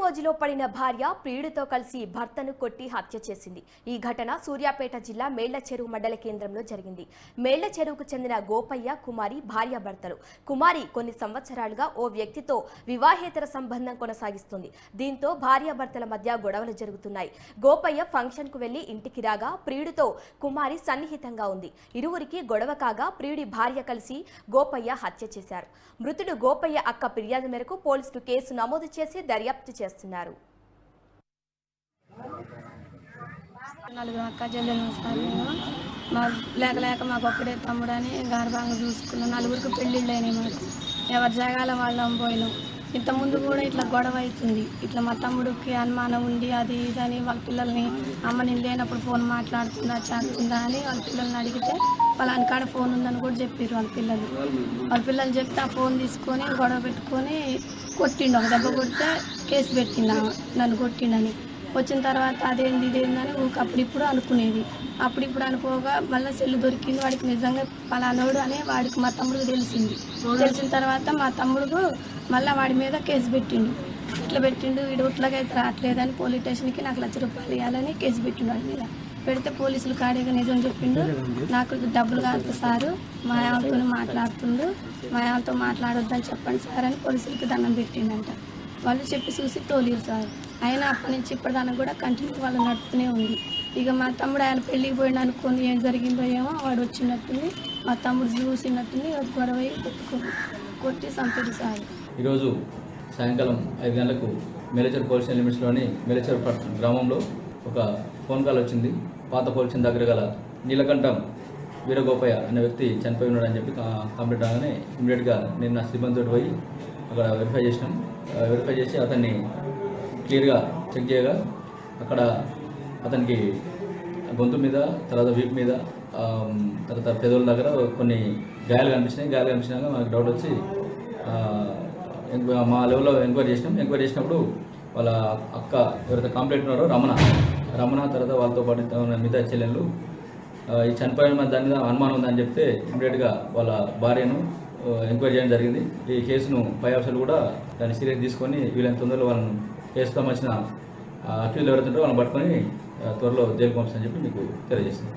మోజులో పడిన భార్య ప్రియుడితో కలిసి భర్తను కొట్టి హత్య చేసింది. ఈ ఘటన సూర్యాపేట జిల్లా మేళ్ళ చెరువు మండల కేంద్రంలో జరిగింది. మేళ్ళ చెరువుకు చెందిన గోపయ్య కుమారి భార్య భర్తలు. కుమారి కొన్ని సంవత్సరాలుగా ఓ వ్యక్తితో వివాహేతర సంబంధం కొనసాగిస్తుంది. దీంతో భార్యాభర్తల మధ్య గొడవలు జరుగుతున్నాయి. గోపయ్య ఫంక్షన్కు వెళ్ళి ఇంటికి రాగా ప్రియుడితో కుమారి సన్నిహితంగా ఉంది. ఇరువురికి గొడవ కాగా ప్రియుడి భార్య కలిసి గోపయ్య హత్య చేశారు. మృతుడు గోపయ్య అక్క ఫిర్యాదు మేరకు పోలీసులు కేసు నమోదు చేసి దర్యాప్తు చేశారు. చేస్తున్నారు నలుగురు అక్క చెల్లెలు మేము మా లేక లేక మాకు ఒక్కడే తమ్ముడని గర్భంగా చూసుకున్నాం. నలుగురికి పెళ్ళిళ్ళు అయినాయి మాకు. ఎవరి జగాల వాళ్ళం పోయినాం. ఇంతకుముందు కూడా ఇట్లా గొడవ అవుతుంది. ఇట్లా మా తమ్ముడికి అనుమానం ఉండి అది ఇది అని వాళ్ళ పిల్లల్ని అమ్మ నేను లేనప్పుడు ఫోన్ మాట్లాడుతుందా చేస్తుందా అని వాళ్ళ పిల్లల్ని అడిగితే వాళ్ళ కాడ ఫోన్ ఉందని కూడా చెప్పారు వాళ్ళ పిల్లలు. వాళ్ళ పిల్లలు చెప్తే ఆ ఫోన్ తీసుకొని గొడవ పెట్టుకొని కొట్టిండు. ఒక దెబ్బ కొడితే కేసు పెట్టింది నన్ను కొట్టిండని. వచ్చిన తర్వాత అదేంది ఇదేందని ఊరికి అప్పుడిప్పుడు అనుకునేది. అప్పుడిప్పుడు అనుకోగా మళ్ళీ సెల్లు దొరికింది వాడికి నిజంగా పలానోడు అని వాడికి మా తమ్ముడికి తెలిసింది. తెలిసిన తర్వాత మా తమ్ముడు మళ్ళీ వాడి మీద కేసు పెట్టిండు. ఇట్లా పెట్టిండు వీడు ఇట్లాగైతే రావట్లేదని పోలీస్ స్టేషన్కి నాకు లక్ష రూపాయలు ఇవ్వాలని కేసు పెట్టిండు వాడి మీద. పెడితే పోలీసులు కాడేగా నిజం చెప్పిండు నాకు డబ్బులు కాదు సారు మా ఆమెతో మాట్లాడుతుండు మా ఆమెతో మాట్లాడొద్దని చెప్పండి సార్ అని పోలీసులకి దండం పెట్టిండంట. వాళ్ళు చెప్పి చూసి తోలిరు సార్. అయినా అప్పటి నుంచి ఇప్పటిదాకా కూడా కంటిన్యూ వాళ్ళు నడుపుతూనే ఉంది. ఇక మా తమ్ముడు ఆయన పెళ్ళికి పోయిన అనుకుని ఏం జరిగిందో ఏమో వాడు వచ్చినట్టుంది మా తమ్ముడు చూసినట్టుంది అది గొడవ కొట్టుకొని కొట్టి చంపాడు సార్. ఈరోజు సాయంకాలం ఐదు గంటలకు మేలేచర్ పోలీస్ లిమిట్స్లోని మేలేచర్ గ్రామంలో ఒక ఫోన్ కాల్ వచ్చింది. పాత పోలీస్ దగ్గర గల నీలకంఠం వీరగోపయ్య అనే వ్యక్తి చనిపోయి ఉన్నాడని చెప్పి కంప్లీట్ కంప్లైంట్ రాగానే ఇమీడియట్గా నేను నా సిబ్బందితో పోయి అక్కడ వెరిఫై చేసినాం. వెరిఫై చేసి అతన్ని క్లియర్గా చెక్ చేయగా అక్కడ అతనికి గొంతు మీద తర్వాత వీపు మీద తర్వాత పెదవుల దగ్గర కొన్ని గాయాలు కనిపించినాయి. గాయాలు కనిపించినాక మనకు డౌట్ వచ్చి మా లెవెల్లో ఎంక్వైరీ చేసినాం. ఎంక్వైరీ చేసినప్పుడు వాళ్ళ అక్క ఎవరైతే కంప్లైంట్ ఉన్నారో రమణ రమణ తర్వాత వాళ్ళతో పాటు మిగతా చెల్లెళ్ళు ఈ చనిపోయిన మన దాని మీద అనుమానం ఉందని చెప్తే ఇమీడియట్గా వాళ్ళ భార్యను ఎంక్వైరీ చేయడం జరిగింది. ఈ కేసును పై ఆఫీసర్లు కూడా దాన్ని సీరియస్ తీసుకొని వీళ్ళని తొందరలో వాళ్ళను కేసుతో వచ్చిన అక్యూజ్ ఎవరైతే వాళ్ళని పట్టుకొని త్వరలో జైలు పంపిస్తామని చెప్పి మీకు తెలియజేస్తుంది